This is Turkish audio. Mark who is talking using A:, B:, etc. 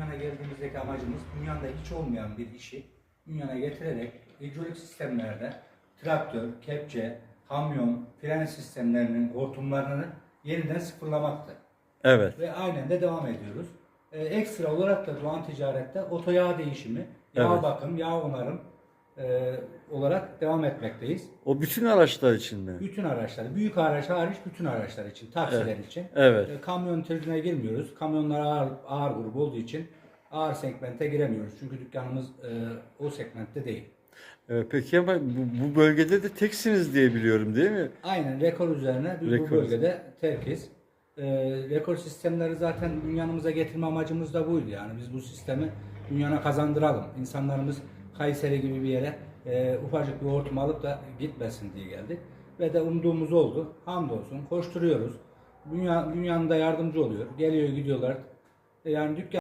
A: Bünyan'a geldiğimizdeki amacımız Bünyan'da hiç olmayan bir işi Bünyan'a getirerek hidrolik sistemlerde traktör, kepçe, kamyon, fren sistemlerinin hortumlarını yeniden sıfırlamaktı.
B: Evet.
A: Ve aynen de devam ediyoruz. Ee, ekstra olarak da Doğan Ticaret'te oto yağ değişimi, yağ
B: Evet.
A: bakım, yağ onarım e, olarak devam etmekteyiz.
B: O bütün araçlar için mi?
A: Bütün araçlar, büyük araç hariç bütün araçlar için, taksiler için.
B: Evet.
A: E, Kamyon türüne girmiyoruz. Kamyonlar ağır, ağır grup olduğu için ağır segmente giremiyoruz. Çünkü dükkanımız e, o segmentte değil.
B: Ee, peki ama bu, bu bölgede de teksiniz diye biliyorum değil mi?
A: Aynen rekor üzerine biz
B: Rekor.
A: bu bölgede terkiz. E, rekor sistemleri zaten dünyanımıza getirme amacımız da buydu. Yani biz bu sistemi dünyana kazandıralım. İnsanlarımız Kayseri gibi bir yere e, ufacık bir hortum alıp da gitmesin diye geldik. Ve de umduğumuz oldu. Hamdolsun koşturuyoruz. Dünya, dünyanın da yardımcı oluyor. Geliyor gidiyorlar. E, yani dükkan